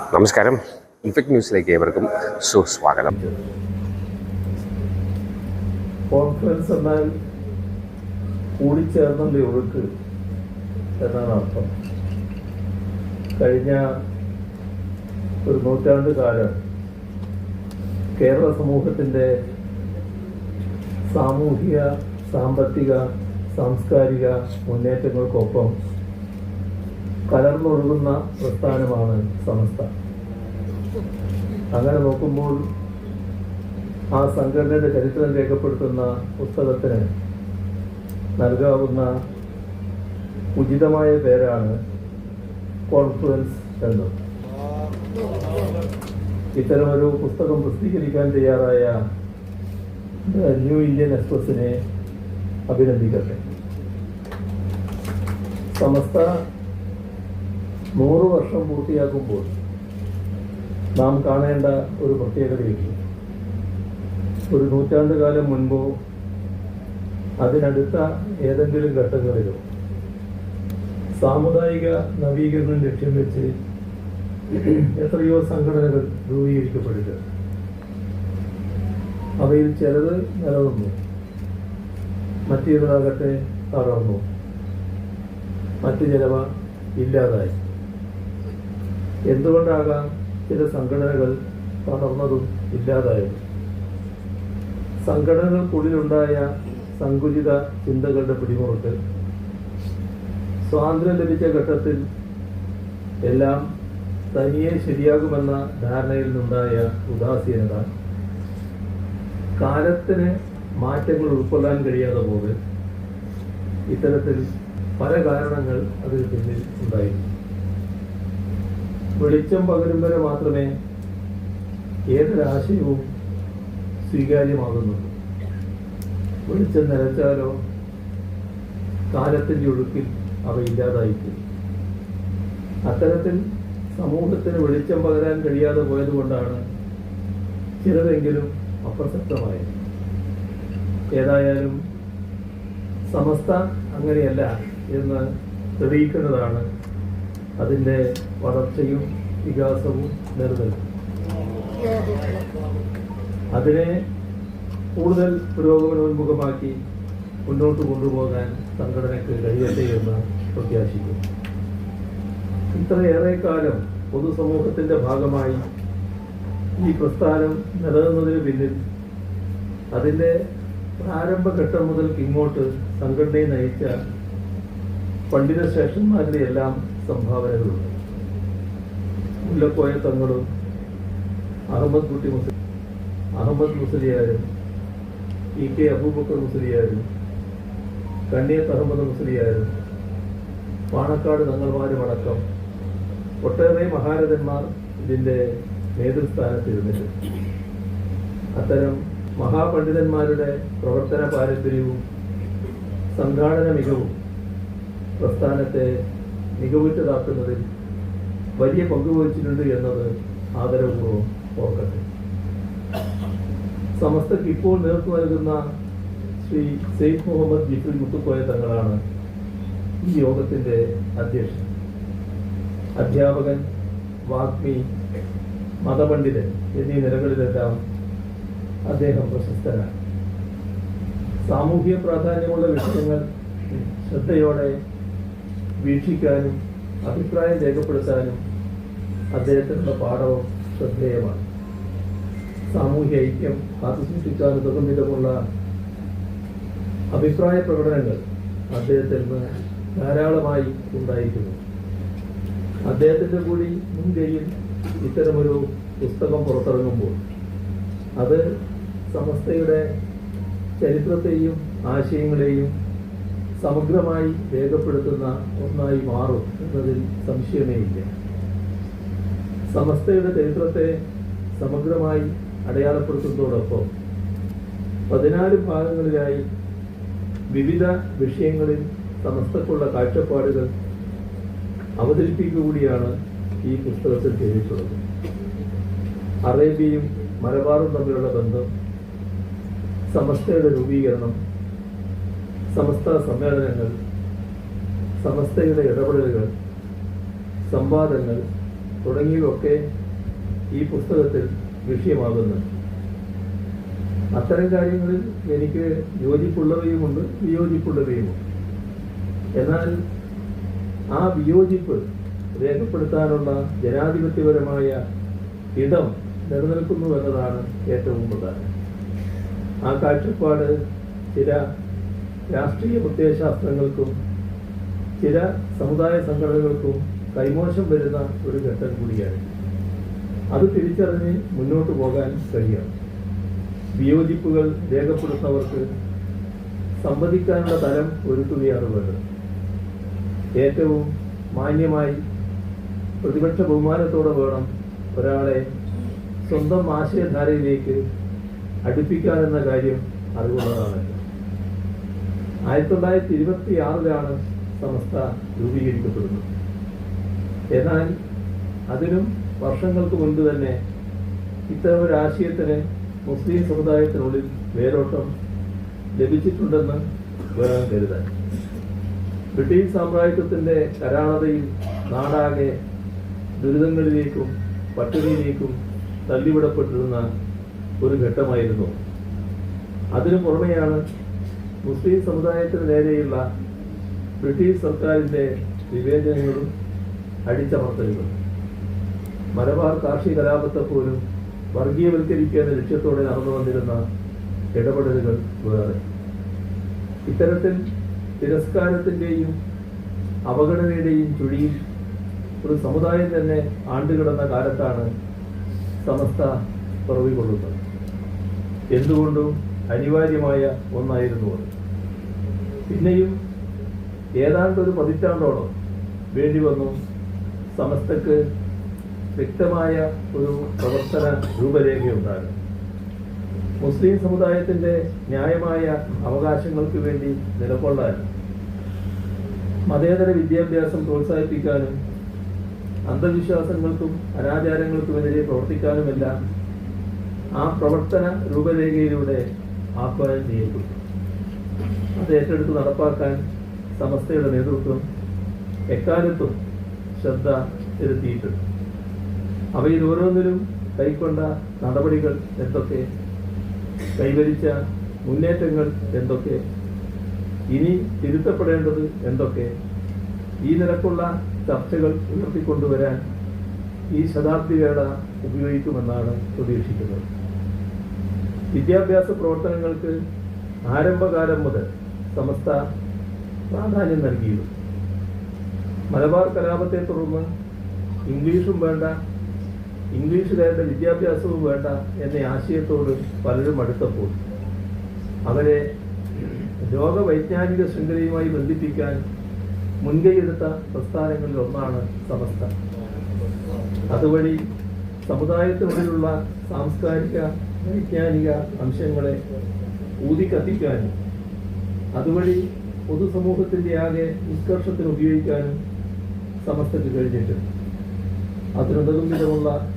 നമസ്കാരം. ഇൻഫെക്ട് ന്യൂസിലേക്ക് ഏവർക്കും സുസ്വാഗതം. കോൺഫറൻസ് എന്നാൽ കൂടിച്ചേർന്നല്ലേ ഒഴുക്ക് എന്നാണ് അർത്ഥം. കഴിഞ്ഞ ഒരു നൂറ്റാണ്ട് കാലം കേരള സമൂഹത്തിന്റെ സാമൂഹിക സാമ്പത്തിക സാംസ്കാരിക മുന്നേറ്റങ്ങൾക്കൊപ്പം കലർന്നൊഴുകുന്ന പ്രസ്ഥാനമാണ് സമസ്ത. അങ്ങനെ നോക്കുമ്പോൾ ആ സംഘടനയുടെ ചരിത്രം രേഖപ്പെടുത്തുന്ന പുസ്തകത്തിന് നൽകാവുന്ന ഉചിതമായ പേരാണ് കോൺഫ്ലുവൻസ് എന്ന് ഇത്തരമൊരു പുസ്തകം പ്രസിദ്ധീകരിക്കാൻ തയ്യാറായ ന്യൂ ഇന്ത്യൻ എക്സ്പ്രസിനെ അഭിനന്ദിക്കട്ടെ. സമസ്ത നൂറ് വർഷം പൂർത്തിയാക്കുമ്പോൾ നാം കാണേണ്ട ഒരു പ്രത്യേകതയുണ്ട് ഒരു നൂറ്റാണ്ട് കാലം മുൻപോ അതിനടുത്ത ഏതെങ്കിലും ഘട്ടങ്ങളിലോ സാമുദായിക നവീകരണം ലക്ഷ്യം വെച്ച് എത്രയോ സംഘടനകൾ രൂപീകരിക്കപ്പെട്ടിട്ടുണ്ട് അവയിൽ ചിലത് നിലനിന്നു. മറ്റേതാകട്ടെ തകർന്നു. മറ്റു ചിലവ ഇല്ലാതായി. എന്തുകൊണ്ടാകാം ചില സംഘടനകൾ തളർന്നതും ഇല്ലാതായതും? സംഘടനകൾക്കുള്ളിലുണ്ടായ സങ്കുചിത ചിന്തകളുടെ പിടിമുറുക്ക്. സ്വാതന്ത്ര്യം ലഭിച്ച ഘട്ടത്തിൽ എല്ലാം തനിയെ ശരിയാകുമെന്ന ധാരണയിൽ നിന്നുണ്ടായ ഉദാസീനത കാലത്തിന് മാറ്റങ്ങൾ ഉൾക്കൊള്ളാൻ കഴിയാതെ പോകൽ ഇത്തരത്തിൽ പല കാരണങ്ങൾ അതിന് പിന്നിൽ ഉണ്ടായിരുന്നു വെളിച്ചം പകരും വരെ മാത്രമേ ഏതൊരാശയവും സ്വീകാര്യമാകുന്നുള്ളൂ. വെളിച്ചം നിലച്ചാലോ കാലത്തിന്റെ ഒഴുക്കിൽ അവ ഇല്ലാതായിപ്പോയി. അത്തരത്തിൽ സമൂഹത്തിന് വെളിച്ചം പകരാൻ കഴിയാതെ പോയതുകൊണ്ടാണ് ചിലതെങ്കിലും അപ്രസക്തമായത്. ഏതായാലും സമസ്ത അങ്ങനെയല്ല എന്ന് തെളിയിക്കുന്നതാണ് അതിന്റെ വളർച്ചയും വികാസവും നിലനിൽക്കും. അതിനെ കൂടുതൽ പുരോഗമനോന്മുഖമാക്കി മുന്നോട്ട് കൊണ്ടുപോകാൻ സംഘടനയ്ക്ക് കഴിയട്ടെ എന്ന് പ്രത്യാശിക്കുന്നു. ഇത്രയേറെ കാലം പൊതുസമൂഹത്തിന്റെ ഭാഗമായി ഈ പ്രസ്ഥാനം നിലനിന്നതിന് പിന്നിൽ അതിന്റെ പ്രാരംഭഘട്ടം മുതൽ ഇങ്ങോട്ട് സംഘടനയെ നയിച്ച പണ്ഡിത ശ്രേഷ്ഠന്മാരുടെ എല്ലാം സംഭാവനകളുണ്ട്. മുല്ലക്കോയ തങ്ങളും അഹമ്മദ് കുട്ടി മുസ്ലിം അഹമ്മദ് മുസ്ലിയാരും ഇ കെ അബൂബക്കർ മുസ്ലിയാരും കണ്ണിയത്ത് അഹമ്മദ് മുസ്ലിയാരും പാണക്കാട് തങ്ങൾമാരും അടക്കം ഒട്ടേറെ മഹാരഥന്മാർ ഇതിന്റെ നേതൃസ്ഥാനത്തിരുന്നിട്ടുണ്ട്. അത്തരം മഹാപണ്ഡിതന്മാരുടെ പ്രവർത്തന പാരമ്പര്യവും സംഘാടന മികവും പ്രസ്ഥാനത്തെ മികവുറ്റതാക്കുന്നതിൽ വലിയ പങ്കുവഹിച്ചിട്ടുണ്ട് എന്നത് ആദരപൂർവം ഓർക്കട്ടെ. സമസ്തക്ക് ഇപ്പോൾ നേർത്തു നൽകുന്ന ശ്രീ സെയ്ഫ് മുഹമ്മദ് ജിഫിൽ മുത്തുക്കോയ തങ്ങളാണ് ഈ യോഗത്തിന്റെ അധ്യക്ഷൻ. അധ്യാപകൻ വാഗ്മി മതപണ്ഡിതൻ എന്നീ നിലകളിലെല്ലാം അദ്ദേഹം പ്രശസ്തനാണ്. സാമൂഹ്യ പ്രാധാന്യമുള്ള വിഷയങ്ങൾ ശ്രദ്ധയോടെ വീക്ഷിക്കാനും അഭിപ്രായം രേഖപ്പെടുത്താനും അദ്ദേഹത്തിനുള്ള പാഠവും ശ്രദ്ധേയമാണ്. സാമൂഹ്യ ഐക്യം കാത്തുസൂക്ഷിക്കാൻ വിധമുള്ള അഭിപ്രായ പ്രകടനങ്ങൾ അദ്ദേഹത്തിൽ നിന്ന് ധാരാളമായി ഉണ്ടായിരിക്കുന്നു അദ്ദേഹത്തിന്റെ കൂടി മുൻകൈയിൽ ഇത്തരമൊരു പുസ്തകം പുറത്തിറങ്ങുമ്പോൾ അത് സമസ്തയുടെ ചരിത്രത്തെയും ആശയങ്ങളെയും സമഗ്രമായി രേഖപ്പെടുത്തുന്ന ഒന്നായി മാറും എന്നതിൽ സംശയമേ ഇല്ല. സമസ്തയുടെ ചരിത്രത്തെ സമഗ്രമായി അടയാളപ്പെടുത്തുന്നതോടൊപ്പം പതിനാല് ഭാഗങ്ങളിലായി വിവിധ വിഷയങ്ങളിൽ സമസ്തക്കുള്ള കാഴ്ചപ്പാടുകൾ അവതരിപ്പിക്കുകൂടിയാണ് ഈ പുസ്തകത്തിൽ ചെയ്തിട്ടുള്ളത്. അറേബ്യയും മലബാറും തമ്മിലുള്ള ബന്ധം സമസ്തയുടെ രൂപീകരണം സമസ്ത സമ്മേളനങ്ങൾ സമസ്തയുടെ ഇടപെടലുകൾ സംവാദങ്ങൾ തുടങ്ങിയവയൊക്കെ ഈ പുസ്തകത്തിൽ വിഷയമാകുന്നു. അത്തരം കാര്യങ്ങളിൽ എനിക്ക് യോജിപ്പുള്ളവയുമുണ്ട് വിയോജിപ്പുള്ളവയുമുണ്ട്. എന്നാൽ ആ വിയോജിപ്പ് രേഖപ്പെടുത്താനുള്ള ജനാധിപത്യപരമായ ഇടം നിലനിൽക്കുന്നു എന്നതാണ് ഏറ്റവും പ്രധാനം. ആ കാഴ്ചപ്പാട് ചില രാഷ്ട്രീയ പ്രത്യയശാസ്ത്രങ്ങൾക്കും ചില സമുദായ സംഘടനകൾക്കും കൈമോശം വരുന്ന ഒരു ഘട്ടം കൂടിയാണ്. അത് തിരിച്ചറിഞ്ഞ് മുന്നോട്ട് പോകാൻ കഴിയണം. വിയോജിപ്പുകൾ രേഖപ്പെടുത്തുന്നവർക്ക് സംവദിക്കാനുള്ള തലം ഒരുക്കുകയാണ് വേണ്ടത്. ഏറ്റവും മാന്യമായി പ്രതിപക്ഷ ബഹുമാനത്തോടെ വേണം ഒരാളെ സ്വന്തം ആശയധാരയിലേക്ക് അടുപ്പിക്കാനെന്ന കാര്യം അറിവുള്ളതാണ്. ആയിരത്തി തൊള്ളായിരത്തി ഇരുപത്തി ആറിലാണ് സമസ്ത രൂപീകരിക്കപ്പെടുന്നത്. എന്നാൽ അതിനും വർഷങ്ങൾക്ക് മുൻപ് തന്നെ ഇത്തരം ഒരു ആശയത്തിന് മുസ്ലിം സമുദായത്തിനുള്ളിൽ വേരോട്ടം ലഭിച്ചിട്ടുണ്ടെന്ന് വേണം കരുതാൻ. ബ്രിട്ടീഷ് സാമ്രാജ്യത്വത്തിന്റെ കരാളതയിൽ നാടാകെ ദുരിതങ്ങളിലേക്കും പട്ടിണിയിലേക്കും തള്ളിവിടപ്പെട്ടിരുന്ന ഒരു ഘട്ടമായിരുന്നു. അതിനു പുറമെയാണ് മുസ്ലിം സമുദായത്തിന് നേരെയുള്ള ബ്രിട്ടീഷ് സർക്കാരിന്റെ വിവേചനങ്ങളും അടിച്ചമർത്തലുകളും മലബാർ കാർഷിക കലാപത്തെ പോലും വർഗീയവൽക്കരിക്കുക എന്ന ലക്ഷ്യത്തോടെ നടന്നു വന്നിരുന്ന ഇടപെടലുകൾ വേറെ. ഇത്തരത്തിൽ തിരസ്കാരത്തിന്റെയും അവഗണനയുടെയും ചുഴിയിൽ ഒരു സമുദായം തന്നെ ആണ്ടുകിടന്ന കാലത്താണ് സമസ്ത പിറവികൊള്ളുന്നത്. എന്തുകൊണ്ടും അനിവാര്യമായ ഒന്നായിരുന്നു അത്. പിന്നെയും ഏതാണ്ട് ഒരു പതിറ്റാണ്ടോളം വേണ്ടി വന്നു സമസ്തക്ക് വ്യക്തമായ ഒരു പ്രവർത്തന രൂപരേഖയുണ്ടാകും മുസ്ലിം സമുദായത്തിന്റെ ന്യായമായ അവകാശങ്ങൾക്ക് വേണ്ടി നിലകൊള്ളാനും മതേതര വിദ്യാഭ്യാസം പ്രോത്സാഹിപ്പിക്കാനും അന്ധവിശ്വാസങ്ങൾക്കും അനാചാരങ്ങൾക്കുമെതിരെ പ്രവർത്തിക്കാനുമെല്ലാം ആ പ്രവർത്തന രൂപരേഖയിലൂടെ ആഹ്വാനം ചെയ്യപ്പെട്ടു. അത് ഏറ്റെടുത്ത് നടപ്പാക്കാൻ സമസ്തയുടെ നേതൃത്വം എക്കാലത്തും ശ്രദ്ധ ചെലുത്തിയിട്ടുണ്ട്. അവയിൽ ഓരോന്നിലും കൈക്കൊണ്ട നടപടികൾ എന്തൊക്കെ? കൈവരിച്ച മുന്നേറ്റങ്ങൾ എന്തൊക്കെ? ഇനി തിരുത്തപ്പെടേണ്ടത് എന്തൊക്കെ? ഈ നിലക്കുള്ള ചർച്ചകൾ ഉയർത്തിക്കൊണ്ടുവരാൻ ഈ ശതാബ്ദി വേള ഉപയോഗിക്കുമെന്നാണ് പ്രതീക്ഷിക്കുന്നത്. വിദ്യാഭ്യാസ പ്രവർത്തനങ്ങൾക്ക് ആരംഭകാലം മുതൽ സമസ്ത പ്രാധാന്യം നൽകിയിരുന്നു. മലബാർ കലാപത്തെ തുടർന്ന് ഇംഗ്ലീഷും വേണ്ട ഇംഗ്ലീഷുകാരുടെ വിദ്യാഭ്യാസവും വേണ്ട എന്ന ആശയത്തോട് പലരും അടുത്തപ്പോൾ. അവരെ ലോകവൈജ്ഞാനിക ശൃംഖലയുമായി ബന്ധിപ്പിക്കാൻ മുൻകൈയെടുത്ത പ്രസ്ഥാനങ്ങളിൽ ഒന്നാണ് സമസ്ത. അതുവഴി സമുദായത്തിനുള്ളിലുള്ള സാംസ്കാരിക വൈജ്ഞാനിക അംശങ്ങളെ ഊതിക്കത്തിക്കാനും അതുവഴി പൊതുസമൂഹത്തിന്റെ ആകെ നിഷ്കർഷത്തിന് ഉപയോഗിക്കാനും സമസ്തക്ക് കഴിഞ്ഞിട്ടുണ്ട് അതിനുതകും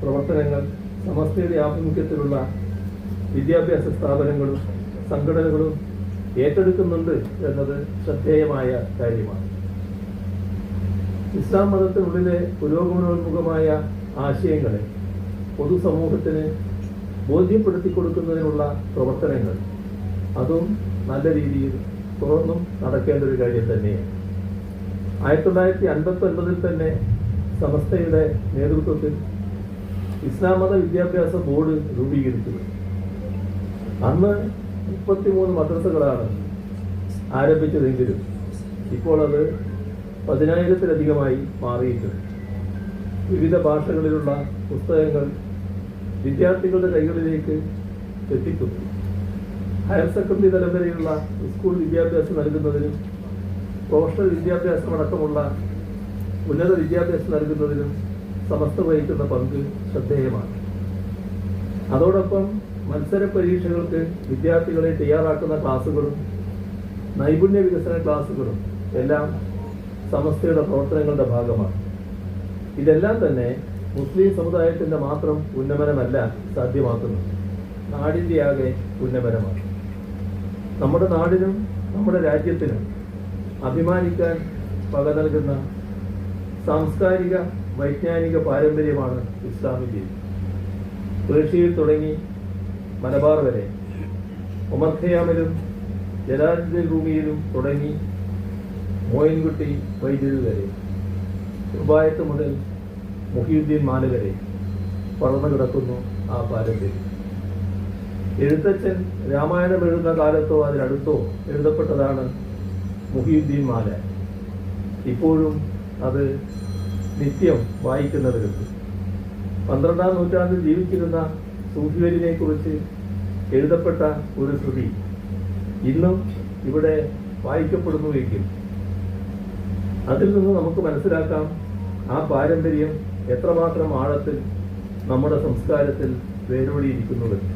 പ്രവർത്തനങ്ങൾ സമസ്തയുടെ ആഭിമുഖ്യത്തിലുള്ള വിദ്യാഭ്യാസ സ്ഥാപനങ്ങളും സംഘടനകളും ഏറ്റെടുക്കുന്നുണ്ട് എന്നത് ശ്രദ്ധേയമായ കാര്യമാണ്. ഇസ്ലാം മതത്തിനുള്ളിലെ പുരോഗമനോന്മുഖമായ ആശയങ്ങളെ പൊതുസമൂഹത്തിന് ബോധ്യപ്പെടുത്തി കൊടുക്കുന്നതിനുള്ള പ്രവർത്തനങ്ങൾ അതും നല്ല രീതിയിൽ തുറന്നും നടക്കേണ്ട ഒരു കാര്യം തന്നെയാണ്. ആയിരത്തി തൊള്ളായിരത്തി അൻപത്തി ഒൻപതിൽ തന്നെ സമസ്തയുടെ നേതൃത്വത്തിൽ ഇസ്ലാം മത വിദ്യാഭ്യാസ ബോർഡ് രൂപീകരിച്ചത്. അന്ന് മുപ്പത്തിമൂന്ന് മദ്രസകളാണ് ആരംഭിച്ചതെങ്കിലും ഇപ്പോൾ അത് പതിനായിരത്തിലധികമായി മാറിയിട്ടുണ്ട്. വിവിധ ഭാഷകളിലുള്ള പുസ്തകങ്ങൾ വിദ്യാർത്ഥികളുടെ കൈകളിലേക്ക് എത്തിക്കുന്നു. ഹയർ സെക്കൻഡറി തലം വരെയുള്ള സ്കൂൾ വിദ്യാഭ്യാസം നൽകുന്നതിനും പ്രൊഫഷണൽ വിദ്യാഭ്യാസം അടക്കമുള്ള ഉന്നത വിദ്യാഭ്യാസം നൽകുന്നതിനും സമസ്ത വഹിക്കുന്ന പങ്ക് ശ്രദ്ധേയമാണ്. അതോടൊപ്പം മത്സര പരീക്ഷകൾക്ക് വിദ്യാർത്ഥികളെ തയ്യാറാക്കുന്ന ക്ലാസുകളും നൈപുണ്യ വികസന ക്ലാസുകളും എല്ലാം സമസ്തയുടെ പ്രവർത്തനങ്ങളുടെ ഭാഗമാണ്. ഇതെല്ലാം തന്നെ മുസ്ലിം സമുദായത്തിന്റെ മാത്രം ഉന്നമനമല്ല സാധ്യമാക്കുന്നത്. നാടിന്റെ ആകെ ഉന്നമനമാണ്. നമ്മുടെ നാടിനും നമ്മുടെ രാജ്യത്തിനും അഭിമാനിക്കാൻ പക നൽകുന്ന സാംസ്കാരിക വൈജ്ഞാനിക പാരമ്പര്യമാണ് ഇസ്ലാമിന്റെ പേർഷ്യയിൽ തുടങ്ങി മലബാർ വരെ. ഉമർ ഖയാമിലും റൂമിയിലും തുടങ്ങി മോയിൻകുട്ടി വൈദ്യുതി വരെ. ഉപായത്ത് മുതൽ മുഹിയുദ്ദീൻ മാല വരെ പറന്നു കിടക്കുന്നു ആ പാരമ്പര്യം. എഴുത്തച്ഛൻ രാമായണം എഴുതുന്ന കാലത്തോ അതിനടുത്തോ എഴുതപ്പെട്ടതാണ് മുഹിയുദ്ദീൻ മാല ഇപ്പോഴും അത് നിത്യം വായിക്കുന്നവരുണ്ട് പന്ത്രണ്ടാം നൂറ്റാണ്ടിൽ ജീവിച്ചിരുന്ന സൂഫിവരിനെ കുറിച്ച് എഴുതപ്പെട്ട ഒരു കൃതി ഇന്നും ഇവിടെ വായിക്കപ്പെടുന്നുവെങ്കിൽ അതിൽ നിന്ന് നമുക്ക് മനസ്സിലാക്കാം ആ പാരമ്പര്യം എത്രമാത്രം ആഴത്തിൽ നമ്മുടെ സംസ്കാരത്തിൽ വേരോടിയിരിക്കുന്നുവെന്ന്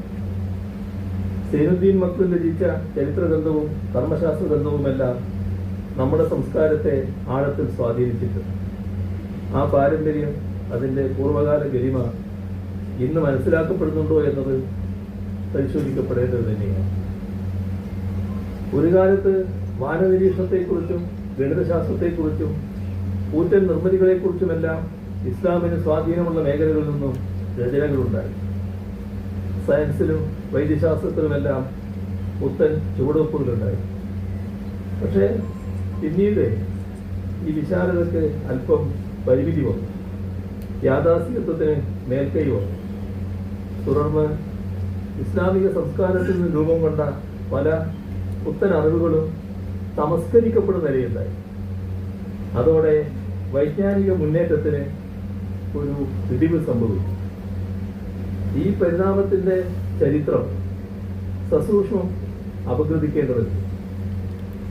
സൈനുദ്ദീൻ മക്കൾ രചിച്ച ചരിത്രഗ്രന്ഥവും ധർമ്മശാസ്ത്ര ഗ്രന്ഥവുമെല്ലാം നമ്മുടെ സംസ്കാരത്തെ ആഴത്തിൽ സ്വാധീനിച്ചിട്ടുണ്ട്. ആ പാരമ്പര്യം അതിന്റെ പൂർവകാല ഗരിമ ഇന്ന് മനസ്സിലാക്കപ്പെടുന്നുണ്ടോ എന്നത് പരിശോധിക്കപ്പെടേണ്ടത് തന്നെയാണ്. ഒരു കാലത്ത് വാനനിരീക്ഷണത്തെക്കുറിച്ചും ഗണിതശാസ്ത്രത്തെക്കുറിച്ചും കൂറ്റൻ നിർമ്മിതികളെക്കുറിച്ചുമെല്ലാം ഇസ്ലാമിന് സ്വാധീനമുള്ള മേഖലകളിൽ നിന്നും രചനകളുണ്ടായി. സയൻസിലും വൈദ്യശാസ്ത്രത്തിലുമെല്ലാം പുത്തൻ ചുവടുവെപ്പുകളുണ്ടായി. പക്ഷേ പിന്നീട് ഈ വിശാലതയ്ക്ക് അല്പം പരിമിതി വന്നു. യാഥാസ്ഥികത്വത്തിന് മേൽക്കൈ വന്നു. തുടർന്ന് ഇസ്ലാമിക സംസ്കാരത്തിൽ നിന്ന് രൂപം കൊണ്ട പല പുത്തൻ അറിവുകളും തമസ്കരിക്കപ്പെടുന്ന നിലയുണ്ടായി. അതോടെ വൈജ്ഞാനിക മുന്നേറ്റത്തിന് ഒരു ഇടിവ് സംഭവിച്ചു. ഈ പരിണാമത്തിന്റെ ചരിത്രം സസൂക്ഷ്മം അപഗ്രഥിക്കേണ്ടതുണ്ട്.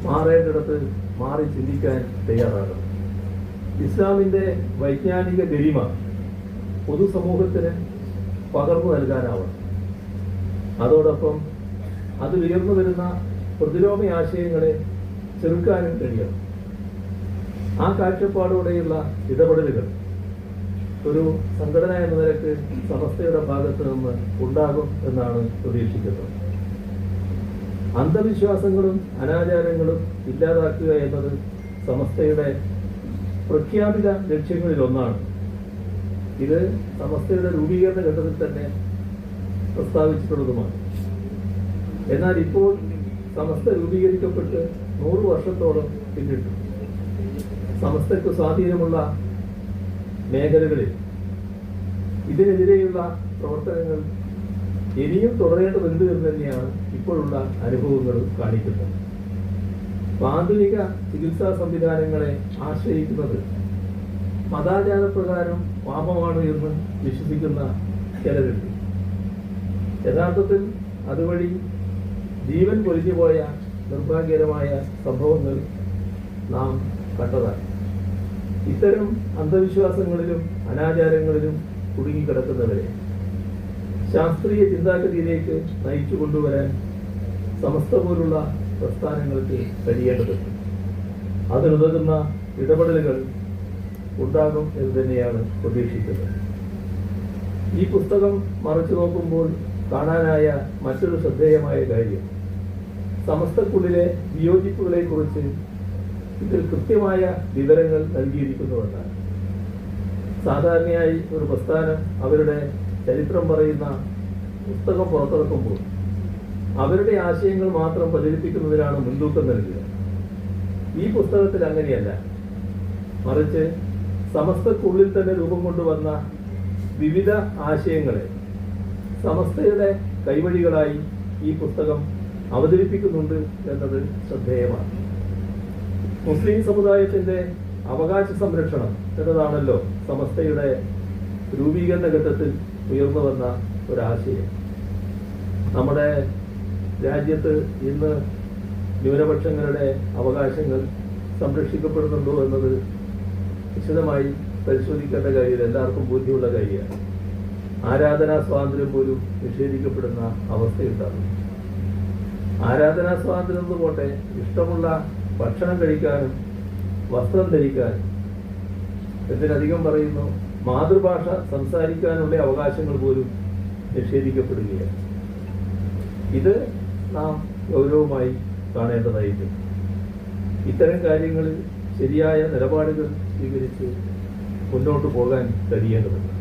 മാറേണ്ടിടത്ത് മാറി ചിന്തിക്കാൻ തയ്യാറാകണം ഇസ്ലാമിന്റെ വൈജ്ഞാനിക ഗരിമ പൊതുസമൂഹത്തിന് പകർന്നു നൽകാനാവണം. അതോടൊപ്പം അത് ഉയർന്നു വരുന്ന പ്രതിരോധ ആശയങ്ങളെ ചെറുക്കാനും കഴിയണം. ആ കാഴ്ചപ്പാടോടെയുള്ള ഇടപെടലുകൾ ഒരു സംഘടന എന്ന നിലയ്ക്ക് സമസ്തയുടെ ഭാഗത്ത് നിന്ന് ഉണ്ടാകും എന്നാണ് പ്രതീക്ഷിക്കുന്നത്. അന്ധവിശ്വാസങ്ങളും അനാചാരങ്ങളും ഇല്ലാതാക്കുക എന്നത് സമസ്തയുടെ പ്രഖ്യാപിത ലക്ഷ്യങ്ങളിൽ ഒന്നാണ് ഇത് സമസ്തയുടെ രൂപീകരണ ഘട്ടത്തിൽ തന്നെ പ്രസ്താവിച്ചിട്ടുള്ളതുമാണ്. എന്നാൽ ഇപ്പോൾ സമസ്ത രൂപീകരിക്കപ്പെട്ട് നൂറ് വർഷത്തോളം പിന്നിട്ടു. സമസ്തയ്ക്ക് സ്വാധീനമുള്ള മേഖലകളിൽ ഇതിനെതിരെയുള്ള പ്രവർത്തനങ്ങൾ ഇനിയും തുടരേണ്ടതുണ്ട് എന്ന് തന്നെയാണ് ഇപ്പോഴുള്ള അനുഭവങ്ങൾ കാണിക്കുന്നത്. ആധുനിക ചികിത്സാ സംവിധാനങ്ങളെ ആശ്രയിക്കുന്നത് മതാചാരപ്രകാരം പാപമാണ് എന്ന് വിശ്വസിക്കുന്ന ചിലരുണ്ട്. യഥാർത്ഥത്തിൽ അതുവഴി ജീവൻ പൊലിഞ്ഞു പോയ നിർഭാഗ്യകരമായ സംഭവങ്ങൾ നാം കണ്ടതാണ്. ഇത്തരം അന്ധവിശ്വാസങ്ങളിലും അനാചാരങ്ങളിലും കുടുങ്ങിക്കിടക്കുന്നവരെ ശാസ്ത്രീയ ചിന്താഗതിയിലേക്ക് നയിച്ചു കൊണ്ടുവരാൻ സമസ്ത പോലുള്ള പ്രസ്ഥാനങ്ങൾക്ക് കഴിയേണ്ടതുണ്ട്. അതിനുതകുന്ന ഇടപെടലുകൾ ഉണ്ടാകും എന്ന് തന്നെയാണ് പ്രതീക്ഷിക്കുന്നത്. ഈ പുസ്തകം മറച്ചു നോക്കുമ്പോൾ കാണാനായ മറ്റൊരു ശ്രദ്ധേയമായ കാര്യം സമസ്തക്കുള്ളിലെ വിയോജിപ്പുകളെ കുറിച്ച് ഇതിൽ കൃത്യമായ വിവരങ്ങൾ നൽകിയിരിക്കുന്നുവെന്നാണ് സാധാരണയായി ഒരു പ്രസ്ഥാനം അവരുടെ ചരിത്രം പറയുന്ന പുസ്തകം പുറത്തിറക്കുമ്പോൾ അവരുടെ ആശയങ്ങൾ മാത്രം പ്രചരിപ്പിക്കുന്നതിനാണ് മുൻതൂക്കം നൽകുക ഈ പുസ്തകത്തിൽ അങ്ങനെയല്ല. മറിച്ച് സമസ്തക്കുള്ളിൽ തന്നെ രൂപം കൊണ്ടുവന്ന വിവിധ ആശയങ്ങളെ സമസ്തയുടെ കൈവഴികളായി ഈ പുസ്തകം അവതരിപ്പിക്കുന്നുണ്ട് എന്നത് ശ്രദ്ധേയമാണ്. മുസ്ലിം സമുദായത്തിന്റെ അവകാശ സംരക്ഷണം എന്നതാണല്ലോ സമസ്തയുടെ രൂപീകരണ ഘട്ടത്തിൽ ഉയർന്നു വന്ന ഒരാശയം. നമ്മുടെ രാജ്യത്ത് ഇന്ന് ന്യൂനപക്ഷങ്ങളുടെ അവകാശങ്ങൾ സംരക്ഷിക്കപ്പെടുന്നുണ്ടോ എന്നത് വിശദമായി പരിശോധിക്കേണ്ട കാര്യം എല്ലാവർക്കും ബോധ്യമുള്ള കാര്യമാണ്. ആരാധനാ സ്വാതന്ത്ര്യം പോലും നിഷേധിക്കപ്പെടുന്ന അവസ്ഥയുണ്ടാകും. ആരാധനാ സ്വാതന്ത്ര്യം എന്ന് പോട്ടെ ഇഷ്ടമുള്ള ഭക്ഷണം കഴിക്കാനും വസ്ത്രം ധരിക്കാനും എന്തിനധികം പറയുന്നു? മാതൃഭാഷ സംസാരിക്കാനുള്ള അവകാശങ്ങൾ പോലും നിഷേധിക്കപ്പെടുകയാണ്. ഇത് നാം ഗൗരവമായി കാണേണ്ടതായിട്ടുണ്ട്. ഇത്തരം കാര്യങ്ങളിൽ ശരിയായ നിലപാടുകൾ സ്വീകരിച്ച് മുന്നോട്ട് പോകാൻ കഴിയേണ്ടതുണ്ട്.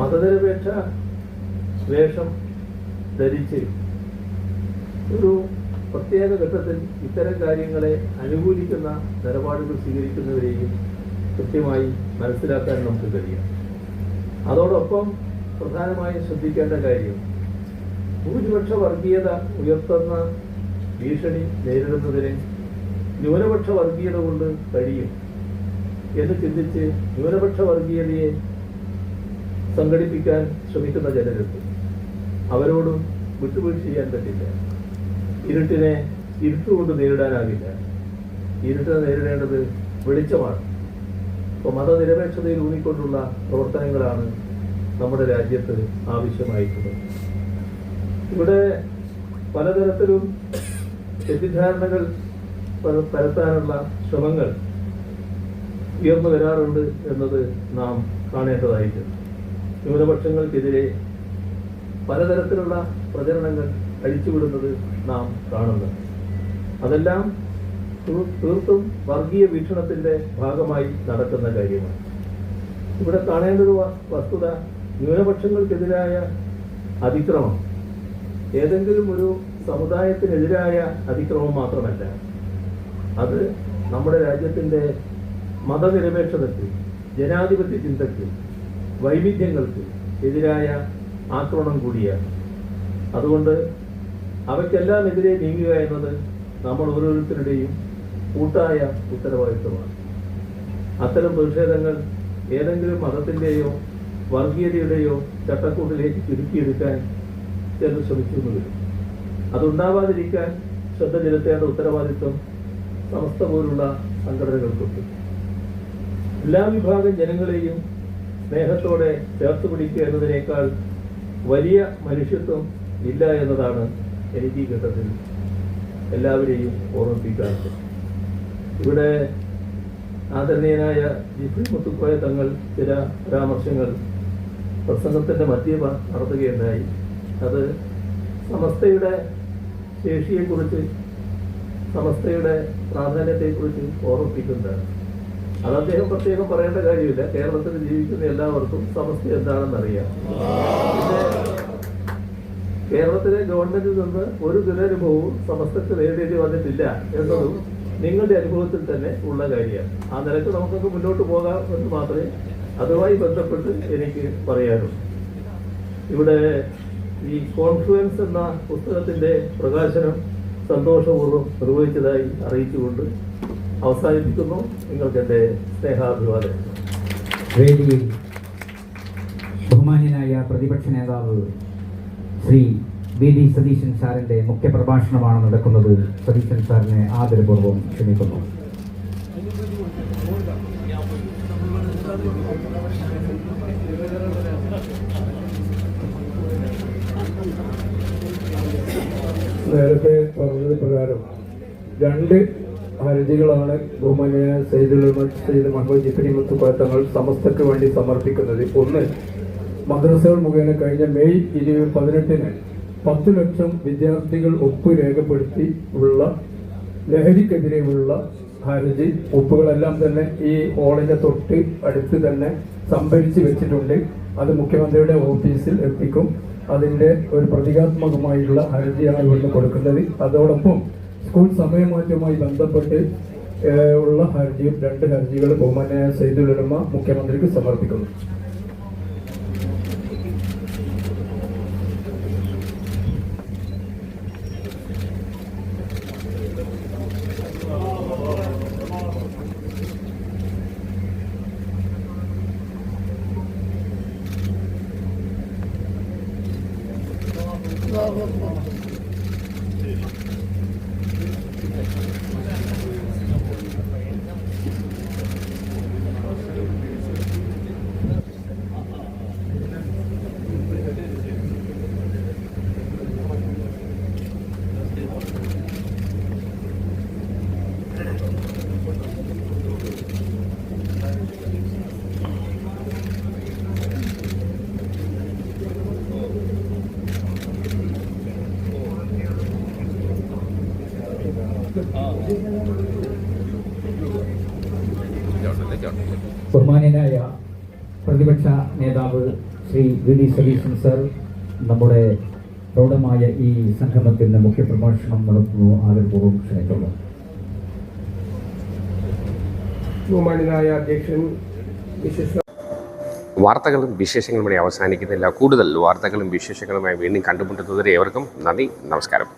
മതനിരപേക്ഷ വേഷം ധരിച്ച് ഒരു പ്രത്യേക ഘട്ടത്തിൽ ഇത്തരം കാര്യങ്ങളെ അനുകൂലിക്കുന്ന നിലപാടുകൾ സ്വീകരിക്കുന്നവരെയും കൃത്യമായി മനസ്സിലാക്കാൻ നമുക്ക് കഴിയും. അതോടൊപ്പം പ്രധാനമായും ശ്രദ്ധിക്കേണ്ട കാര്യം ഭൂരിപക്ഷ വർഗീയത ഉയർത്തുന്ന ഭീഷണി നേരിടുന്നതിന് ന്യൂനപക്ഷ വർഗീയത കൊണ്ട് കഴിയും എന്ന് ചിന്തിച്ച് ന്യൂനപക്ഷ വർഗീയതയെ സംഘടിപ്പിക്കാൻ ശ്രമിക്കുന്ന ജനരുണ്ട്. അവരോടും വിട്ടുവീഴ്ച ചെയ്യാൻ പറ്റില്ല. ഇരുട്ടിനെ ഇരുട്ടുകൊണ്ട് നേരിടാനാകില്ല ഇരുട്ടിനെ നേരിടേണ്ടത് വെളിച്ചമാണ്. അപ്പോൾ മതനിരപേക്ഷതയിൽ ഊന്നിക്കൊണ്ടുള്ള പ്രവർത്തനങ്ങളാണ് നമ്മുടെ രാജ്യത്ത് ആവശ്യമായിട്ടുള്ളത്. ഇവിടെ പലതരത്തിലും തെറ്റിദ്ധാരണകൾ പര- പരത്താനുള്ള ശ്രമങ്ങൾ ഉയർന്നു വരാറുണ്ട് എന്നത് നാം കാണേണ്ടതായിട്ടുണ്ട്. ന്യൂനപക്ഷങ്ങൾക്കെതിരെ പലതരത്തിലുള്ള പ്രചരണങ്ങൾ അഴിച്ചുവിടുന്നത് നാം കാണുന്നു. അതെല്ലാം തീർത്തും വർഗീയ വീക്ഷണത്തിന്റെ ഭാഗമായി നടക്കുന്ന കാര്യമാണ്. ഇവിടെ കാണേണ്ട ഒരു വസ്തുത ന്യൂനപക്ഷങ്ങൾക്കെതിരായ അതിക്രമം. ഏതെങ്കിലും ഒരു സമുദായത്തിനെതിരായ അതിക്രമം മാത്രമല്ല. അത് നമ്മുടെ രാജ്യത്തിന്റെ മതനിരപേക്ഷതയ്ക്ക് ജനാധിപത്യ ചിന്തയ്ക്ക് വൈവിധ്യങ്ങൾക്ക് എതിരായ ആക്രമണം കൂടിയാണ്. അതുകൊണ്ട് അവയ്ക്കെല്ലാം എതിരെ നീങ്ങുക എന്നത് നമ്മൾ ഓരോരുത്തരുടെയും കൂട്ടായ ഉത്തരവാദിത്വമാണ്. അത്തരം പ്രതിഷേധങ്ങൾ ഏതെങ്കിലും മതത്തിന്റെയോ വർഗീയതയുടെയോ ചട്ടക്കൂട്ടിലേക്ക് ചുരുക്കിയെടുക്കാൻ ചിലർ ശ്രമിക്കുന്നു അതുണ്ടാവാതിരിക്കാൻ ശ്രദ്ധ ചെലുത്തേണ്ട ഉത്തരവാദിത്വം സമസ്ത പോലുള്ള സംഘടനകൾക്കുണ്ട്. എല്ലാ വിഭാഗം ജനങ്ങളെയും സ്നേഹത്തോടെ ചേർത്ത് പിടിക്കുക എന്നതിനേക്കാൾ വലിയ മനുഷ്യത്വം ഇല്ല എന്നതാണ് എനിക്ക് ഈ ഘട്ടത്തിൽ എല്ലാവരെയും ഓർമ്മിപ്പിക്കാറുണ്ട് ഇവിടെ ആദരണീയനായ ജിഫ്രി മുത്തുക്കോയ തങ്ങൾ ചില പരാമർശങ്ങൾ പ്രസംഗത്തിന്റെ മധ്യ നടത്തുകയുണ്ടായി. അത് സമസ്തയുടെ ശേഷിയെക്കുറിച്ച് സമസ്തയുടെ പ്രാധാന്യത്തെക്കുറിച്ച് ഓർമ്മിപ്പിക്കുന്നതാണ്. അത് അദ്ദേഹം പ്രത്യേകം പറയേണ്ട കാര്യമില്ല. കേരളത്തിൽ ജീവിക്കുന്ന എല്ലാവർക്കും സമസ്ത എന്താണെന്ന് അറിയാം കേരളത്തിലെ ഗവൺമെന്റിൽ നിന്ന് ഒരു ദുരനുഭവവും സമസ്തക്ക് നേടേണ്ടി വന്നിട്ടില്ല എന്നതും നിങ്ങളുടെ അനുഭവത്തിൽ തന്നെ ഉള്ള കാര്യമാണ്. ആ നിലയ്ക്ക് നമുക്കൊക്കെ മുന്നോട്ട് പോകാം എന്ന് മാത്രമേ അതുമായി ബന്ധപ്പെട്ട് എനിക്ക് പറയാനുള്ളൂ. ഇവിടെ ഈ കോൺഫ്ലുവൻസ് എന്ന പുസ്തകത്തിന്റെ പ്രകാശനം സന്തോഷപൂർവം നിർവഹിച്ചതായി അറിയിച്ചുകൊണ്ട് അവസാനിപ്പിക്കുന്നു. നിങ്ങൾക്ക് എന്റെ സ്നേഹാഭിവാദം വേദിയിൽ ബഹുമാന്യനായ പ്രതിപക്ഷ നേതാവ് ശ്രീ വി ഡി സതീശൻ സാറിന്റെ മുഖ്യപ്രഭാഷണമാണ് നടക്കുന്നത്. സതീശൻ സാറിനെ ആദരപൂർവം ക്ഷണിക്കുന്നു. നേരത്തെ പറഞ്ഞത് പ്രകാരം രണ്ട് ഹർജികളാണ് ബഹുമാന്യ സൈദുൽ സയ്യിദ് മുഹമ്മദ് ജിഫിനി മുത്തുക്കോയ തങ്ങൾ സമസ്തക്ക് വേണ്ടി സമർപ്പിക്കുന്നത്. ഒന്ന് മദ്രസകൾ മുഖേന കഴിഞ്ഞ മെയ് ഇരുപത് പതിനെട്ടിന് പത്ത് ലക്ഷം വിദ്യാർത്ഥികൾ ഒപ്പ് രേഖപ്പെടുത്തി ഉള്ള ലഹരിക്കെതിരെയുള്ള ഹർജി. ഒപ്പുകളെല്ലാം തന്നെ ഈ ഹോളിന്റെ തൊട്ട് അടുത്ത് തന്നെ സംഭരിച്ച് വെച്ചിട്ടുണ്ട്. അത് മുഖ്യമന്ത്രിയുടെ ഓഫീസിൽ എത്തിക്കും. അതിന്റെ ഒരു പ്രതീകാത്മകമായുള്ള ഹർജിയാണ് ഇവിടുന്ന് കൊടുക്കുന്നത്. അതോടൊപ്പം സ്കൂൾ സമയമാറ്റവുമായി ബന്ധപ്പെട്ട് ഉള്ള ഹർജിയും രണ്ട് ഹർജികളും ബഹുമാനായ സൈദുൽ ഉലമ മുഖ്യമന്ത്രിക്ക് സമർപ്പിക്കുന്നു. ഇതുണ്ടല്ലേ. പ്രതിപക്ഷ നേതാവ് Shri V D Satheesan sir നമ്മുടെ പ്രൗഢമായ ഈ സംഗമത്തിന് മുഖ്യപ്രഭാഷണം നടത്തുന്നു. ആദരപൂർവം ക്ഷണിക്കുന്നു. അധ്യക്ഷൻ വിശിഷ്ട വാർത്തകളും വിശേഷങ്ങളും ഇവിടെ അവസാനിക്കുന്നില്ല. കൂടുതൽ വാർത്തകളും വിശേഷങ്ങളുമായി വീണ്ടും കണ്ടുമുട്ടുന്നതുവരെ ഏവർക്കും നന്ദി നമസ്കാരം.